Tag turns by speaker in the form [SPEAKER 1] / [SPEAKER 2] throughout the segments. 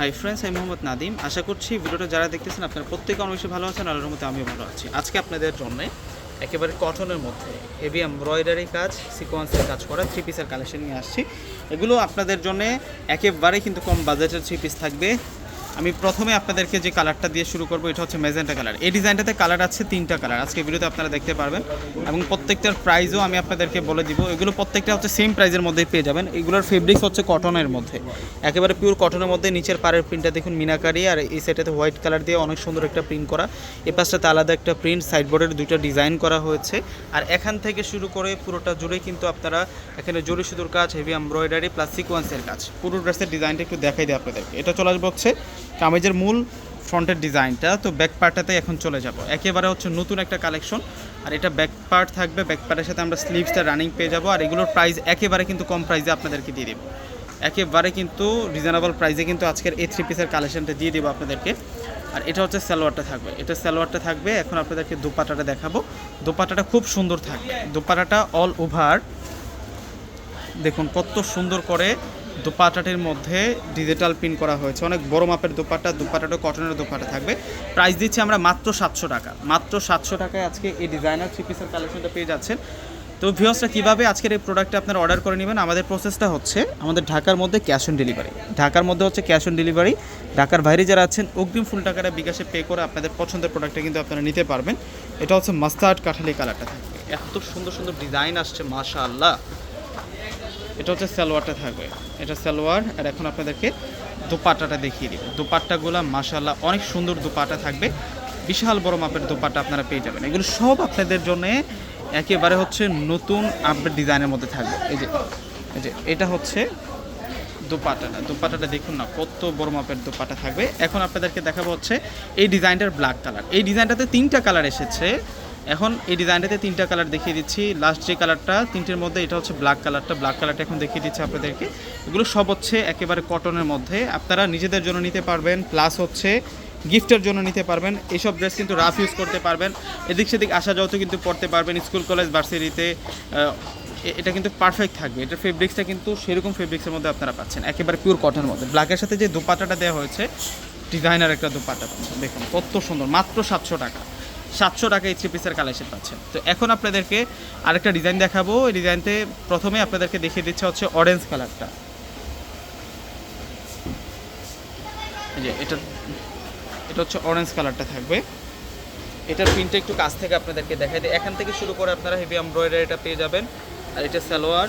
[SPEAKER 1] Hi friends আমি মোহাম্মদ নাদিম আশা করছি ভিডিওটা যারা দেখতেছেন, আপনারা প্রত্যেকে অনেক বেশি ভালো আছেন আলোর মতো আমিও ভালো আছি। আজকে আপনাদের জন্য একেবারে কটনের মধ্যে হেভি এমব্রয়ডারি কাজ সিকোয়েন্সের কাজ করা থ্রি পিসের কালেকশন নিয়ে আসছি। এগুলো আপনাদের জন্য একেবারে কিন্তু কম বাজেটের থ্রি পিস থাকবে। আমি প্রথমে আপনাদেরকে যে কালারটা দিয়ে শুরু করব, এটা হচ্ছে মেজেন্টা কালার। এই ডিজাইনটাতে কালার আছে তিনটা কালার। আজকে ভিডিওতে আপনারা দেখতে পারবেন। এবং প্রত্যেকটার প্রাইসও আমি আপনাদেরকে বলে দিব। এগুলো প্রত্যেকটা হচ্ছে সেম প্রাইজের মধ্যেই পেয়ে যাবেন। এগুলোর ফেব্রিক্স হচ্ছে কটনের মধ্যে। একেবারে পিওর কটনের মধ্যে নিচের পাড়ের প্রিন্টটা দেখুন, মিনাকারি আর এই সাইডটাতে হোয়াইট কালার দিয়ে অনেক সুন্দর একটা প্রিন্ট করা। এ পাশটাতে আলাদা একটা প্রিন্ট সাইডবোর্ডের দুইটা ডিজাইন করা হয়েছে। আর এখান থেকে শুরু করে পুরোটা জুড়ে কিন্তু আপনারা এখানে জরি সুদুর কাজ হেভি এমব্রয়ডারি প্লাস সিকোয়েন্সের কাজ। পুরো ড্রেসের ডিজাইনটা একটু দেখাই দিই আপনাদেরকে। এটা চলে আসবে হচ্ছে কামিজের মূল ফ্রন্টের ডিজাইনটা, তো ব্যাক পার্টটাতে এখন চলে যাব। একেবারে হচ্ছে নতুন একটা কালেকশন আর এটা ব্যাক পার্ট থাকবে ব্যাক পার্টের সাথে আমরা স্লিভসটা রানিং পেয়ে যাব, আর এগুলোর প্রাইস একেবারে কিন্তু কম প্রাইসে আপনাদেরকে দিয়ে দেবো। একেবারে কিন্তু রিজনেবল প্রাইসে কিন্তু আজকের এই থ্রি পিসের কালেকশনটা দিয়ে দেবো আপনাদেরকে। আর এটা হচ্ছে সালোয়ারটা থাকবে। এটা সালোয়ারটা থাকবে, এখন আপনাদেরকে দুপাটাটা দেখাবো। দুপাটাটা খুব সুন্দর থাকবে। দুপাটাটা অল ওভার দেখুন, কত সুন্দর করে দোপাটাটির মধ্যে ডিজিটাল প্রিন্ট করা হয়েছে। অনেক বড় মাপের দোপাটা দোপাটাটা কটনের দোপাটা থাকবে। প্রাইস দিচ্ছি আমরা মাত্র সাতশো টাকা। মাত্র সাতশো টাকায় আজকে এই ডিজাইনার থ্রি পিসের কালেকশনটা পেয়ে যাচ্ছেন। তো ভিউসটা কীভাবে আজকের এই প্রোডাক্টটা আপনারা অর্ডার করে নেবেন? আমাদের প্রসেসটা হচ্ছে আমাদের ঢাকার মধ্যে ক্যাশ অন ডেলিভারি ঢাকার মধ্যে হচ্ছে ক্যাশ অন ডেলিভারি ঢাকার বাইরে যারা আছেন, অগ্রিম ফুল টাকাটা বিকাশে পে করে আপনাদের পছন্দের প্রোডাক্টটা কিন্তু আপনারা নিতে পারবেন। এটা হচ্ছে মাস্টার্ড কাঠালি কালারটা থাকবে। এত সুন্দর সুন্দর ডিজাইন আসছে মাশা আল্লাহ এটা হচ্ছে সালোয়ারটা থাকবে। এটা সালোয়ার, আর এখন আপনাদেরকে দোপাট্টাটা দেখিয়ে দিব। দোপাট্টাগুলো মাশাল্লাহ অনেক সুন্দর দোপাট্টা থাকবে। বিশাল বড় মাপের দোপাট্টা আপনারা পেয়ে যাবেন। এগুলো সব আপনাদের জন্য একেবারে হচ্ছে নতুন আপডেট ডিজাইনের মধ্যে থাকবে। এই যে এই যে, এটা হচ্ছে দোপাটাটা দোপাটাটা দেখুন না, কত বড় মাপের দোপাটা থাকবে। এখন আপনাদেরকে দেখাবো হচ্ছে এই ডিজাইনটার ব্ল্যাক কালার এই ডিজাইনটাতে তিনটা কালার এসেছে। এখন এই ডিজাইনটাতে তিনটা কালার দেখিয়ে দিচ্ছি। লাস্ট যে কালারটা, তিনটের মধ্যে এটা হচ্ছে ব্ল্যাক কালারটা। ব্ল্যাক কালারটা এখন দেখিয়ে দিচ্ছি আপনাদেরকে। এগুলো সব হচ্ছে একেবারে কটনের মধ্যে। আপনারা নিজেদের জন্য নিতে পারবেন প্লাস হচ্ছে গিফটের জন্য নিতে পারবেন। এইসব ড্রেস কিন্তু রাফ ইউজ করতে পারবেন। এদিক সেদিক আসা যাওয়াতে কিন্তু পড়তে পারবেন স্কুল কলেজ ভার্সিটিতে এটা কিন্তু পারফেক্ট থাকবে। এটা ফেব্রিক্সটা কিন্তু সেরকম ফেব্রিক্সের মধ্যে আপনারা পাচ্ছেন। একেবারে পিওর কটনের মধ্যে। ব্ল্যাকের সাথে যে দোপাটাটা দেওয়া হয়েছে ডিজাইনার একটা দোপাটা দেখুন, কত সুন্দর। মাত্র সাতশো টাকা। সাতশো টাকা এই থ্রি পিসের কালেকশন পাচ্ছেন তো এখন আপনাদেরকে আরেকটা ডিজাইন দেখাবো। এই ডিজাইনতে প্রথমে আপনাদেরকে দেখিয়ে দিচ্ছে হচ্ছে অরেঞ্জ কালারটা যে এটা এটা হচ্ছে অরেঞ্জ কালারটা থাকবে। এটার প্রিন্টটা একটু কাছ থেকে আপনাদেরকে দেখাই দিই। এখান থেকে শুরু করে আপনারা হেভি এমব্রয়ডারিটা পেয়ে যাবেন। আর এটা সালোয়ার।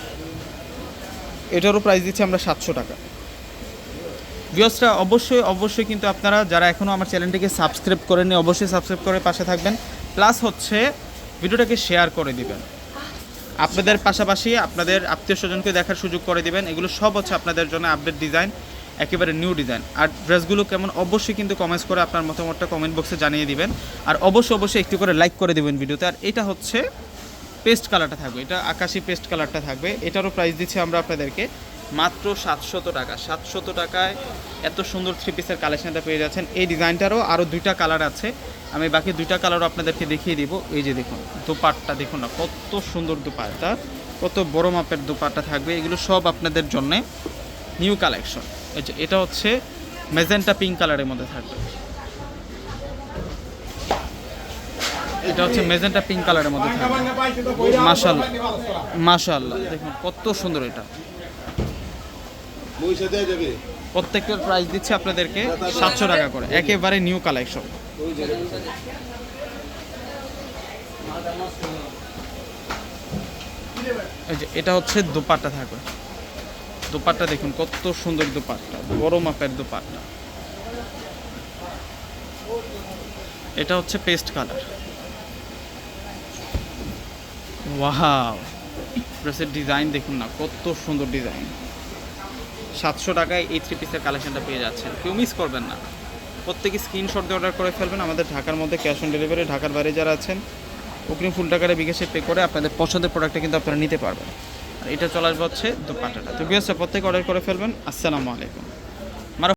[SPEAKER 1] এটারও প্রাইস দিচ্ছি আমরা সাতশো টাকা। ভিউসটা অবশ্যই অবশ্যই কিন্তু আপনারা যারা এখনও আমার চ্যানেলটিকে সাবস্ক্রাইব করেননি, অবশ্যই সাবস্ক্রাইব করে পাশে থাকবেন। প্লাস হচ্ছে ভিডিওটাকে শেয়ার করে দিবেন। আপনাদের পাশাপাশি আপনাদের আত্মীয় স্বজনকে দেখার সুযোগ করে দিবেন। এগুলো সব হচ্ছে আপনাদের জন্য আপডেট ডিজাইন একেবারে নিউ ডিজাইন আর ড্রেসগুলো কেমন, অবশ্যই কিন্তু কমেন্টস করে আপনার মতামতটা কমেন্ট বক্সে জানিয়ে দিবেন। আর অবশ্যই অবশ্যই একটু করে লাইক করে দেবেন ভিডিওতে আর এটা হচ্ছে পেস্ট কালারটা থাকবে। এটা আকাশি পেস্ট কালারটা থাকবে। এটারও প্রাইস দিচ্ছি আমরা আপনাদেরকে মাত্র সাতশত টাকা। সাতশত টাকায় এত সুন্দর থ্রি পিসের কালেকশনটা পেয়ে যাচ্ছেন। এই ডিজাইনটারও আরও দুইটা কালার আছে। আমি বাকি দুইটা কালারও আপনাদেরকে দেখিয়ে দিব। এই যে দেখুন, দুপাটটা দেখুন না, কত সুন্দর দুপাটটা, কত বড় মাপের দুপাটটা থাকবে। এগুলো সব আপনাদের জন্য নিউ কালেকশন এটা হচ্ছে মেজেন্টা পিঙ্ক কালারের মধ্যে থাকবে। এটা হচ্ছে মেজেন্টা পিঙ্ক কালারের মধ্যে থাকবে। মাশাল্লাহ মাশাল্লাহ দেখুন কত সুন্দর এটা। প্রত্যেকটার প্রাইস দিচ্ছে আপনাদেরকে সাতশো টাকা। করে। একেবারে নিউ কালেকশন এটা হচ্ছে দোপাট্টা থাকবে। দোপাট্টা দেখুন কত সুন্দর দোপাট্টা। বড় মাপের দোপাট্টা। এটা হচ্ছে পেস্ট কালার ওয়াও ড্রেসের ডিজাইন দেখুন না কত সুন্দর ডিজাইন সাতশো টাকায় এই থ্রি পিসের কালেকশনটা পেয়ে যাচ্ছেন। কেউ মিস করবেন না। প্রত্যেকে স্ক্রিনশট দিয়ে অর্ডার করে ফেলবেন। আমাদের ঢাকার মধ্যে ক্যাশ অন ডেলিভারি ঢাকার বাইরে যারা আছেন, অগ্রিম ফুল টাকারে বিকাশে পে করে আপনাদের পছন্দের প্রোডাক্টটা কিন্তু আপনারা নিতে পারবেন। আর এটা চলে আসবে হচ্ছে দোপাটাটা। তো বিয়াসটা প্রত্যেকে অর্ডার করে ফেলবেন। আসসালামু আলাইকুম।